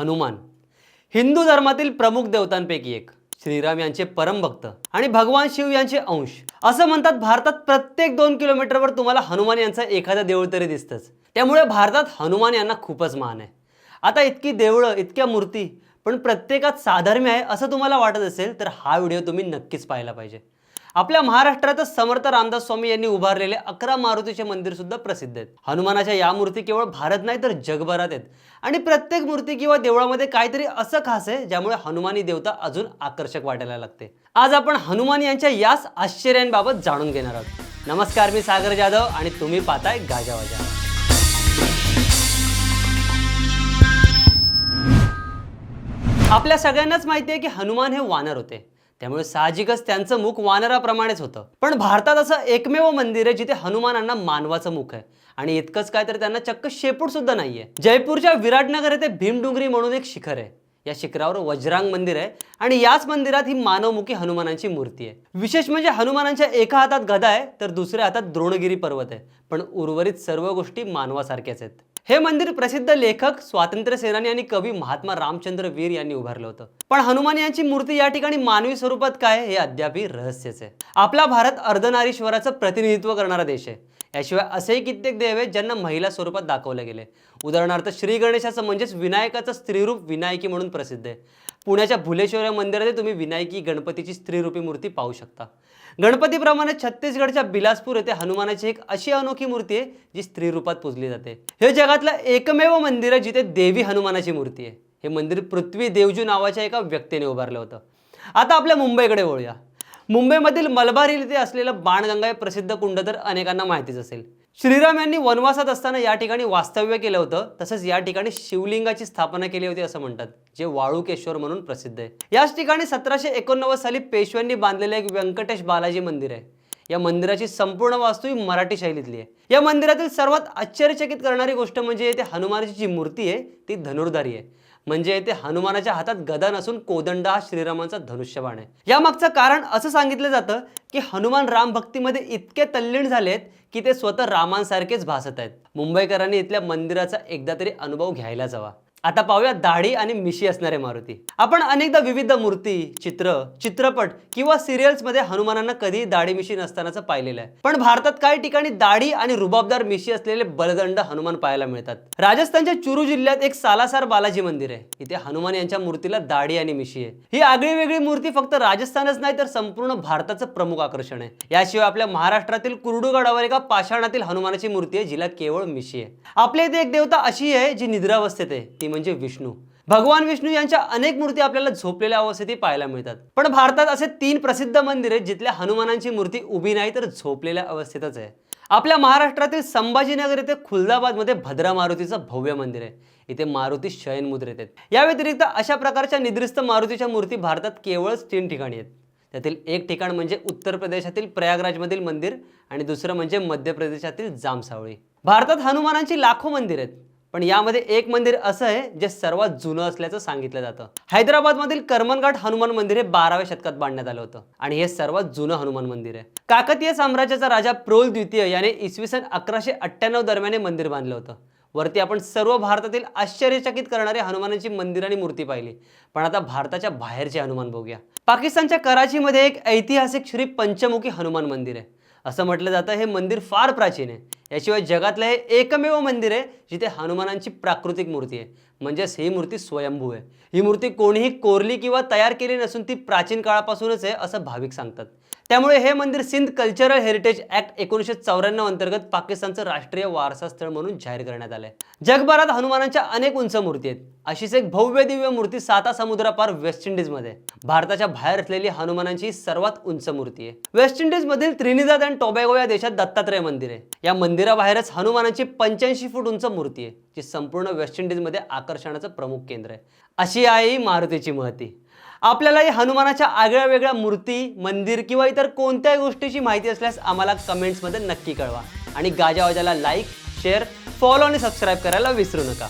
हनुमान. हिंदू धर्मातील प्रमुख देवतांपैकी एक. श्रीराम यांचे परमभक्त आणि भगवान शिव यांचे अंश. असं म्हणतात भारतात प्रत्येक दोन किलोमीटरवर तुम्हाला हनुमान यांचं एखादं देऊळ तरी दिसतंच. त्यामुळे भारतात हनुमान यांना खूपच मान आहे. आता इतकी देवळं इतक्या मूर्ती पण प्रत्येकात साधर्म्य आहे असं तुम्हाला वाटत असेल तर हा व्हिडिओ तुम्ही नक्कीच पाहायला पाहिजे. आपल्या महाराष्ट्रातच समर्थ रामदास स्वामी यांनी उभारलेले अकरा मारुतीचे मंदिर सुद्धा प्रसिद्ध आहेत. हनुमानाच्या या मूर्ती केवळ भारत नाही तर जगभरात आहेत. आणि प्रत्येक मूर्ती किंवा देवळामध्ये काहीतरी असं खास आहे ज्यामुळे हनुमानी देवता अजून आकर्षक वाटायला लागते. आज आपण हनुमान यांच्या याच आश्चर्यांबाबत जाणून घेणार आहोत. नमस्कार मी सागर जाधव आणि तुम्ही पाहताय गाजावाजा आपल्या सगळ्यांनाच माहिती आहे की हनुमान हे वानर होते. त्यामुळे साहजिकच त्यांचं मुख वानराप्रमाणेच होतं. पण भारतात असं एकमेव मंदिर आहे जिथे हनुमानांना मानवाचं मुख आहे. आणि इतकंच काय तर त्यांना चक्क शेपूट सुद्धा नाहीये. जयपूरच्या विराटनगर येथे भीमडुंगरी म्हणून एक शिखर आहे. या शिखरावर वज्रांग मंदिर आहे. आणि याच मंदिरात ही मानवमुखी हनुमानांची मूर्ती आहे. विशेष म्हणजे हनुमानांच्या एका हातात गदा आहे तर दुसऱ्या हातात द्रोणगिरी पर्वत आहे. पण उर्वरित सर्व गोष्टी मानवासारख्याच आहेत. हे मंदिर प्रसिद्ध लेखक स्वातंत्र्य सेनानी आणि कवी महात्मा रामचंद्र वीर यांनी उभारलं होतं. पण हनुमान यांची मूर्ती या ठिकाणी मानवी स्वरूपात काय हे अद्यापही रहस्यच आहे. आपला भारत अर्धनारीश्वराचं प्रतिनिधित्व करणारा देश आहे. याशिवाय असेही कित्येक देव आहेत ज्यांना महिला स्वरूपात दाखवले गेले. उदाहरणार्थ श्री गणेशाचं म्हणजेच विनायकाचं स्त्रीरूप विनायकी म्हणून प्रसिद्ध आहे. पुण्याच्या भुलेश्वर या मंदिरात तुम्ही विनायकी गणपतीची स्त्रीरूपी मूर्ती पाहू शकता. गणपतीप्रमाणे छत्तीसगडच्या बिलासपूर येथे हनुमानाची एक अशी अनोखी मूर्ती आहे जी स्त्री रूपात पूजली जाते. हे जगातलं एकमेव मंदिर आहे जिथे देवी हनुमानाची मूर्ती आहे. हे मंदिर पृथ्वी देवजू नावाच्या एका व्यक्तीने उभारलं होतं. आता आपल्या मुंबईकडे वळूया. मुंबईमधील मलबार हिल येथे असलेलं बाणगंगा हे प्रसिद्ध कुंड तर अनेकांना माहितीच असेल. श्रीराम यांनी वनवासात असताना या ठिकाणी वास्तव्य केलं होतं तसंच या ठिकाणी शिवलिंगाची स्थापना केली होती असं म्हणतात जे वाळुकेश्वर म्हणून प्रसिद्ध आहे. याच ठिकाणी सतराशे एकोणनव्वद साली पेशव्यांनी बांधलेलं एक व्यंकटेश बालाजी मंदिर आहे. या मंदिराची संपूर्ण वास्तू ही मराठी शैलीतली आहे. या मंदिरातील सर्वात आश्चर्यचकित करणारी गोष्ट म्हणजे येथे हनुमानाची जी मूर्ती आहे ती धनुर्धारी आहे. म्हणजे येथे हनुमानाच्या हातात गदा नसून कोदंड हा श्रीरामांचा धनुष्यबाण आहे. यामागचं कारण असं सांगितलं जातं की हनुमान राम भक्तीमध्ये इतके तल्लीन झालेत की ते स्वतः रामांसारखेच भासत आहेत. मुंबईकरांनी इथल्या मंदिराचा एकदा तरी अनुभव घ्यायलाच हवा आता पाहूया दाढी आणि मिशी असणारे मारुती. आपण अनेकदा विविध मूर्ती चित्र चित्रपट किंवा सिरियल्समध्ये हनुमानांना कधी दाढी मिशी नसतानाच पाहिलेलं आहे. पण भारतात काही ठिकाणी दाढी आणि रुबाबदार मिशी असलेले बलदंड हनुमान पाहायला मिळतात. राजस्थानच्या चुरू जिल्ह्यात एक सालासार बालाजी मंदिर आहे. इथे हनुमान यांच्या मूर्तीला दाढी आणि मिशी आहे. ही आगळी वेगळी मूर्ती फक्त राजस्थानच नाही तर संपूर्ण भारताचं प्रमुख आकर्षण आहे. याशिवाय आपल्या महाराष्ट्रातील कुर्डूगडावर एका पाषाणातील हनुमानाची मूर्ती आहे जिला केवळ मिशी आहे. आपल्या इथे एक देवता अशी आहे जी निद्रावस्थेत आहे. ती म्हणजे विष्णू. भगवान विष्णू यांच्या अनेक मूर्ती आपल्याला झोपलेल्या अवस्थेतही पाहायला मिळतात. पण भारतात असे तीन प्रसिद्ध मंदिर आहेत जिथल्या हनुमानांची मूर्ती उभी नाही तर झोपलेल्या अवस्थेतच आहे. आपल्या महाराष्ट्रातील संभाजीनगर येथे खुलदाबादमध्ये भद्रा मारुतीचं भव्य मंदिर आहे. इथे मारुती शयन मुद्रेत आहेत या व्यतिरिक्त अशा प्रकारच्या निद्रिस्त मारुतीच्या मूर्ती भारतात केवळच तीन ठिकाणी आहेत. त्यातील एक ठिकाण म्हणजे उत्तर प्रदेशातील प्रयागराजमधील मंदिर आणि दुसरं म्हणजे मध्य प्रदेशातील जामसावळी. भारतात हनुमानांची लाखो मंदिर आहेत. पण यामध्ये एक मंदिर असं आहे जे सर्वात जुनं असल्याचं सांगितलं जातं. हैदराबादमधील करमनघाट हनुमान मंदिर हे बाराव्या शतकात बांधण्यात आलं होतं आणि हे सर्वात जुनं हनुमान मंदिर आहे. काकतीय साम्राज्याचा राजा प्रोल द्वितीय याने इसवी सन अकराशे अठ्ठ्याण्णव दरम्यान हे मंदिर बांधलं होतं. वरती आपण सर्व भारतातील आश्चर्यचकित करणारे हनुमानाची मंदिर आणि मूर्ती पाहिली. पण आता भारताच्या बाहेरचे हनुमान बघूया. पाकिस्तानच्या कराचीमध्ये एक ऐतिहासिक श्री पंचमुखी हनुमान मंदिर आहे. असं म्हटलं जातं हे मंदिर फार प्राचीन आहे. याशिवाय जगातलं हे एकमेव मंदिर आहे जिथे हनुमानांची प्राकृतिक मूर्ती आहे. म्हणजेच ही मूर्ती स्वयंभू आहे. ही मूर्ती कोणीही कोरली किंवा तयार केली नसून ती प्राचीन काळापासूनच आहे असं भाविक सांगतात. त्यामुळे हे मंदिर सिंध कल्चरल हेरिटेज ऍक्ट एकोणीसशे चौऱ्याण्णव अंतर्गत पाकिस्तानचं राष्ट्रीय वारसा स्थळ म्हणून जाहीर करण्यात आलंय. जगभरात हनुमानांच्या अनेक उंच मूर्ती आहेत. अशीच एक भव्य दिव्य मूर्ती साता समुद्रापार वेस्ट इंडिजमध्ये मध्ये भारताच्या बाहेर असलेली हनुमानांची सर्वात उंच मूर्ती आहे. वेस्ट इंडिज मधील त्रिनिदाद आणि टोबॅगो या देशात दत्तात्रय मंदिर आहे. या मंदिराबाहेरच हनुमानांची पंच्याऐंशी फूट उंच मूर्ती आहे जी संपूर्ण वेस्ट इंडिजमध्ये आकर्षणाचं प्रमुख केंद्र आहे. अशी आहे मारुतीची महती. आपल्याला हनुमानाच्या आगळ्या वेगळ्या मूर्ती मंदिर किंवा इतर कोणत्याही गोष्टीची माहिती असल्यास आम्हाला कमेंट्समध्ये नक्की कळवा. आणि गाजावाजाला लाईक शेअर फॉलो आणि सबस्क्राईब करायला विसरू नका.